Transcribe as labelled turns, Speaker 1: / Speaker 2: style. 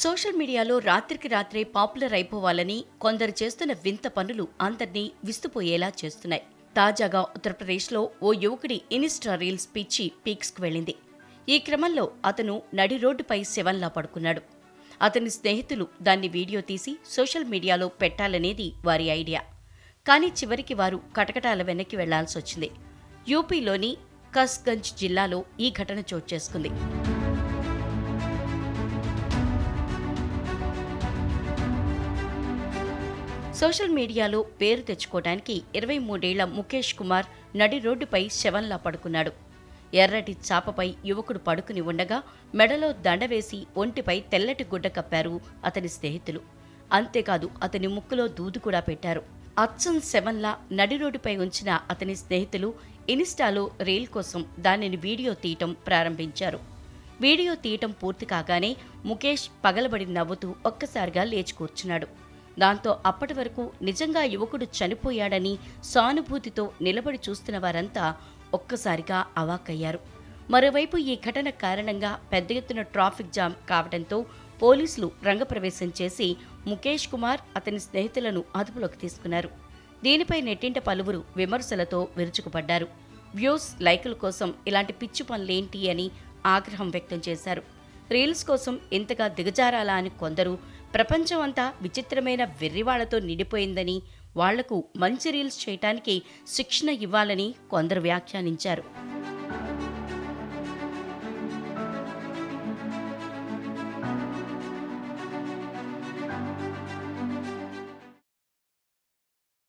Speaker 1: Social మీడియాలో రాత్రికి రాత్రే పాపులర్ అయిపోవాలని కొందరు చేస్తున్న వింత పనులు అందర్నీ విస్తుపోయేలా చేస్తున్నాయి. తాజాగా ఉత్తరప్రదేశ్లో ఓ యువకుడి ఇన్స్టా రీల్స్ పిచ్చి పీక్స్కు వెళ్ళింది. ఈ క్రమంలో అతను నడి రోడ్డుపై శవంలా పడుకున్నాడు. అతని స్నేహితులు దాన్ని వీడియో తీసి సోషల్ మీడియాలో పెట్టాలనేది వారి ఐడియా. కానీ చివరికి వారు కటకటాల వెనక్కి వెళ్ళాల్సి వచ్చింది యూపీలోని కస్గంజ్ జిల్లాలో ఈ ఘటన చోటు చేసుకుంది. సోషల్ మీడియాలో పేరు తెచ్చుకోవడానికి ఇరవై మూడేళ్ళ ముఖేష్ కుమార్ నడి రోడ్డుపై శవంలా పడుకున్నాడు. ఎర్రటి చాపపై యువకుడు పడుకుని ఉండగా మెడలో దండ వేసి ఒంటిపై తెల్లటి గుడ్డ కప్పారు అతని స్నేహితులు. అంతేకాదు అతని ముక్కులో దూదు కూడా పెట్టారు. అచ్చం శవంలా నడి రోడ్డుపై ఉంచిన అతని స్నేహితులు ఇన్స్టాలో రీల్ కోసం దానిని వీడియో తీయటం ప్రారంభించారు. వీడియో తీయటం పూర్తి కాగానే ముఖేష్ పగలబడి నవ్వుతూ ఒక్కసారిగా లేచి కూర్చున్నాడు. దాంతో అప్పటి వరకు నిజంగా యువకుడు చనిపోయాడని సానుభూతితో నిలబడి చూస్తున్న వారంతా ఒక్కసారిగా అవాక్కయ్యారు. మరోవైపు ఈ ఘటన కారణంగా పెద్ద ఎత్తున ట్రాఫిక్ జామ్ కావడంతో పోలీసులు రంగప్రవేశం చేసి ముఖేష్ కుమార్ అతని స్నేహితులను అదుపులోకి తీసుకున్నారు. దీనిపై నెట్టింట పలువురు విమర్శలతో విరుచుకుపడ్డారు. వ్యూస్ లైకుల కోసం ఇలాంటి పిచ్చి పనులేంటి అని ఆగ్రహం వ్యక్తం చేశారు. రీల్స్ కోసం ఇంతగా దిగజారాలా అని కొందరు ప్రపంచం అంతా విచిత్రమైన వెర్రివాళ్ళతో నిండిపోయిందని వాళ్ళకు మంచి రీల్స్ చేయటానికి శిక్షణ ఇవ్వాలని కొందరు వ్యాఖ్యానించారు.